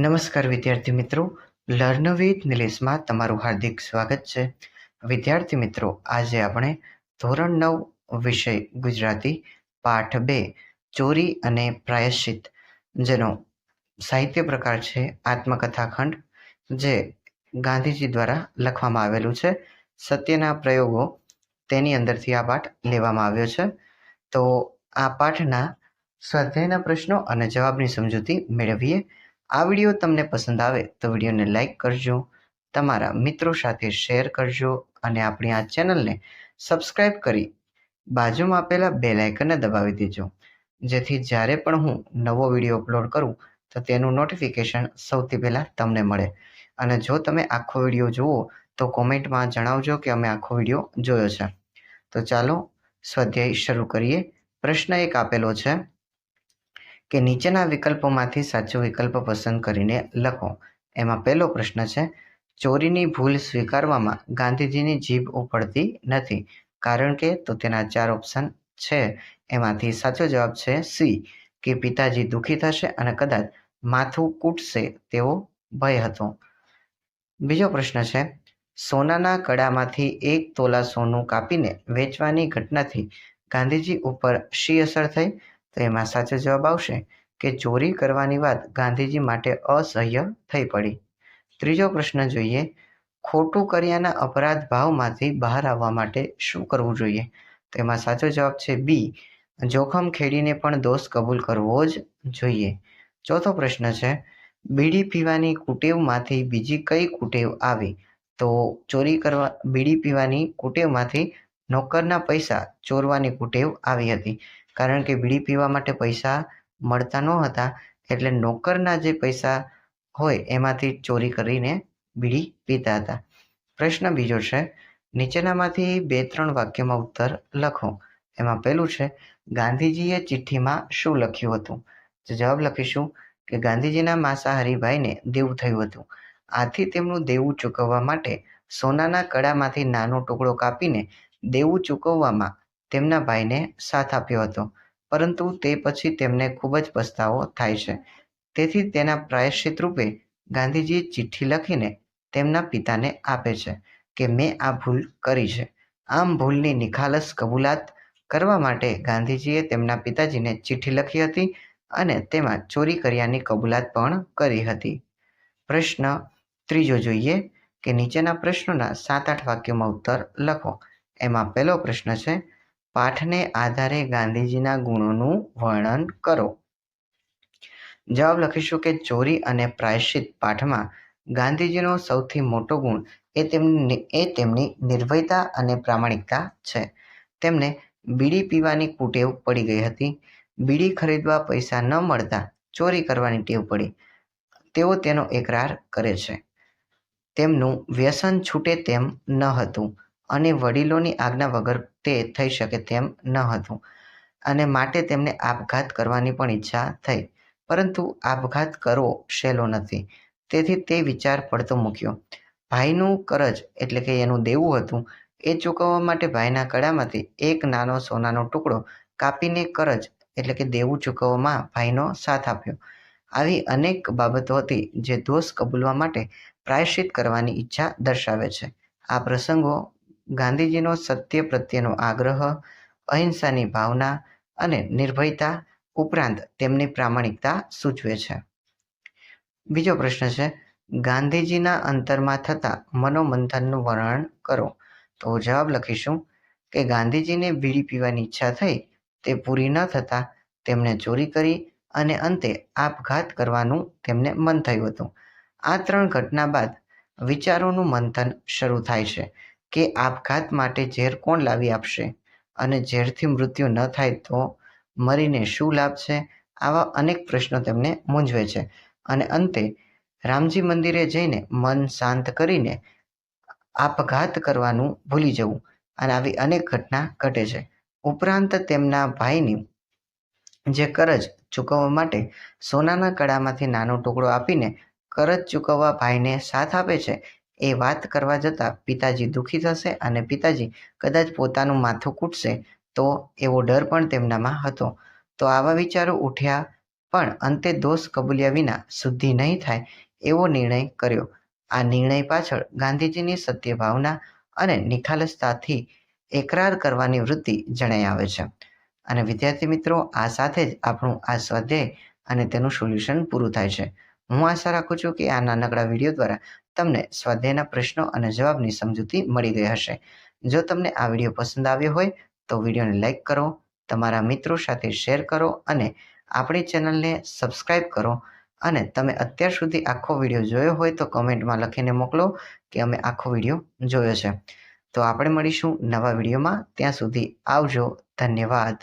નમસ્કાર વિદ્યાર્થી મિત્રો. લર્ન વિથ નિલેશમાં તમારું હાર્દિક સ્વાગત છે. વિદ્યાર્થી મિત્રો, આજે આપણે ધોરણ નવ વિષય ગુજરાતી પાઠ બે, ચોરી અને પ્રાયશ્ચિત, જેનો સાહિત્ય પ્રકાર છે આત્મકથાખંડ જે ગાંધીજી દ્વારા લખવામાં આવેલું છે. સત્યના પ્રયોગો તેની અંદરથી આ પાઠ લેવામાં આવ્યો છે. તો આ પાઠના સ્વાધ્યાયના પ્રશ્નો અને જવાબની સમજૂતી મેળવીએ. આ વીડિયો તમને પસંદ આવે તો વિડીયોને લાઇક કરજો, તમારા મિત્રો સાથે શેર કરજો અને આપણી આ ચેનલને સબસ્ક્રાઈબ કરી બાજુમાં આપેલા બે લાઇકનને દબાવી દેજો. જેથી જ્યારે પણ હું નવો વીડિયો અપલોડ કરું, તો તેનું નોટિફિકેશન સૌથી પહેલાં તમને મળે. અને જો તમે આખો વીડિયો જુઓ, તો કોમેન્ટમાં જણાવજો કે અમે આખો વીડિયો જોયો છે. તો ચાલો સ્વાધ્યાય શરૂ કરીએ. પ્રશ્ન એક આપેલો છે. કે નીચેના વિકલ્પોમાંથી સાચો વિકલ્પ પસંદ કરીને લખો. એમાં પહેલો પ્રશ્ન છે, ચોરીની ભૂલ સ્વીકારવામાં ગાંધીજીની જીભ ઉપડતી નથી. કારણ કે તો તેના ચાર ઓપ્શન છે. એમાંથી સાચો જવાબ છે સી, કે પિતાજી દુઃખી થશે અને કદાચ માથું કૂટશે તેવો ભય હતો. બીજો પ્રશ્ન છે, સોનાના કડામાંથી એક તોલા સોનું કાપીને વેચવાની ઘટનાથી ગાંધીજી ઉપર શી અસર થઈ? તો એમાં સાચો જવાબ આવશે કે ચોરી કરવાની વાત ગાંધીજી માટે અસહ્ય થઈ પડી. ત્રીજો પ્રશ્ન જોઈએ, ખોટું કર્યાના અપરાધ ભાવમાંથી બહાર આવવા માટે શું કરવું જોઈએ? તો એમાં સાચો જવાબ છે બી, જોખમ ખેડીને પણ દોષ કબૂલ કરવો જ જોઈએ. ચોથો પ્રશ્ન છે, બીડી પીવાની કુટેવમાંથી બીજી કઈ કુટેવ આવી? તો ચોરી કરવા, બીડી પીવાની કુટેવમાંથી નોકરના પૈસા ચોરવાની કુટેવ આવી હતી. કારણ કે બીડી પીવા માટે પૈસા મળતા ન હતા એટલે નોકરના જે પૈસા હોય એમાંથી ચોરી કરીને બીડી પીતા હતા. પ્રશ્ન બીજો છે, નીચેનામાંથી બે ત્રણ વાક્યમાં ઉત્તર લખો. એમાં પહેલું છે, ગાંધીજીએ ચિઠ્ઠીમાં શું લખ્યું હતું? તો જવાબ લખીશું કે ગાંધીજીના માંસાહારી ભાઈને દેવું થયું હતું. આથી તેમનું દેવું ચૂકવવા માટે સોનાના કડામાંથી નાનો ટુકડો કાપીને દેવું ચૂકવવામાં તેમના ભાઈને સાથ આપ્યો હતો. પરંતુ તે પછી તેમને ખૂબ જ પસ્તાવો થાય છે. તેથી તેના પ્રાયશ્ચિત રૂપે ગાંધીજીએ ચિઠ્ઠી લખીને તેમના પિતાને આપે છે કે મેં આ ભૂલ કરી છે. આમ ભૂલની નિખાલસ કબૂલાત કરવા માટે ગાંધીજીએ તેમના પિતાજીને ચિઠ્ઠી લખી હતી અને તેમાં ચોરી કર્યાની કબૂલાત પણ કરી હતી. પ્રશ્ન ત્રીજો જોઈએ કે નીચેના પ્રશ્નોના સાત આઠ વાક્યોમાં ઉત્તર લખો. એમાં પહેલો પ્રશ્ન છે પાઠને આધારે ગાંધીજીના ગુણોનું વર્ણન કરો. જવાબ લખીશું કે ચોરી અને પ્રાયશ્ચિત પાઠમાં ગાંધીજીનો સૌથી મોટો ગુણ એ તેમની એ તેમની નિર્ભયતા અને પ્રામાણિકતા છે. તેમને બીડી પીવાની કુટેવ પડી ગઈ હતી. બીડી ખરીદવા પૈસા ન મળતા ચોરી કરવાની ટેવ પડી. તેઓ તેનો એકરાર કરે છે. તેમનું વ્યસન છૂટે તેમ ન હતું. અને વડીલોની આજ્ઞા વગર તે થઈ શકે તેમ ન હતું. અને માટે તેમને આપઘાત કરવાની પણ ઈચ્છા થઈ. પરંતુ આપઘાત કરવો સહેલો નથી. તેથી તે વિચાર પડતો મૂક્યો. ભાઈનું કરજ એટલે કે એનું દેવું હતું એ ચૂકવવા માટે ભાઈના કડામાંથી એક નાનો સોનાનો ટુકડો કાપીને કરજ એટલે કે દેવું ચૂકવવામાં ભાઈનો સાથ આપ્યો. આવી અનેક બાબતો હતી જે દોષ કબૂલવા માટે પ્રાયશ્ચિત કરવાની ઈચ્છા દર્શાવે છે. આ પ્રસંગો ગાંધીજીનો સત્ય પ્રત્યેનો આગ્રહ, અહિંસાની ભાવના અને નિર્ભયતા ઉપરાંત તેમની પ્રામાણિકતા સૂચવે છે. બીજો પ્રશ્ન છે, ગાંધીજીના અંતરમાં થતા મનોમંથનનું વર્ણન કરો. તો જવાબ લખીશું, કે ગાંધીજીને બીડી પીવાની ઈચ્છા થઈ, તે પૂરી ન થતાં તેમણે ચોરી કરી અને અંતે આપઘાત કરવાનું તેમને મન થયું હતું. આ ત્રણ ઘટના બાદ વિચારોનું મંથન શરૂ થાય છે. કે આપઘાત માટે ઝેર કોણ લાવી આપશે? અને ઝેરથી મૃત્યુ ન થાય તો મરીને શું લાભ છે? આવા અનેક પ્રશ્નો તેમને મૂંઝવે છે. અને અંતે, રામજી મંદિરે જઈને મન શાંત કરીને આપઘાત કરવાનું ભૂલી જવું અને આવી અનેક ઘટના ઘટે છે. ઉપરાંત તેમના ભાઈની જે કરજ ચૂકવવા માટે સોનાના કડામાંથી નાનો ટુકડો આપીને કરજ ચૂકવવા ભાઈને સાથ આપે છે એ વાત કરવા જતાં પિતાજી દુઃખી થશે અને પિતાજી કદાચ પોતાનું માથું કૂટશે તો એવો ડર પણ તેમનામાં હતો. તો આવા વિચારો ઉઠ્યા પણ અંતે દોષ કબૂલ્યા વિના શુદ્ધિ નહીં થાય એવો નિર્ણય કર્યો. આ નિર્ણય પાછળ ગાંધીજીની સત્ય ભાવના અને નિખાલસતાથી એકરાર કરવાની વૃત્તિ જણાઈ આવે છે. અને વિદ્યાર્થી મિત્રો, આ સાથે જ આપણું આ સ્વાધ્યાય અને તેનું સોલ્યુશન પૂરું થાય છે. હું આશા રાખું છું કે આ નાનકડા વીડિયો દ્વારા તમને સ્વાધ્યાયના પ્રશ્નો અને જવાબની સમજૂતી મળી ગઈ હશે. જો તમને આ વીડિયો પસંદ આવ્યો હોય, તો વિડીયોને લાઇક કરો, તમારા મિત્રો સાથે શેર કરો અને આપણી ચેનલને સબસ્ક્રાઈબ કરો. અને તમે અત્યાર સુધી આખો વીડિયો જોયો હોય તો કમેન્ટમાં લખીને મોકલો કે અમે આખો વીડિયો જોયો છે. તો આપણે મળીશું નવા વિડીયોમાં. ત્યાં સુધી આવજો. ધન્યવાદ.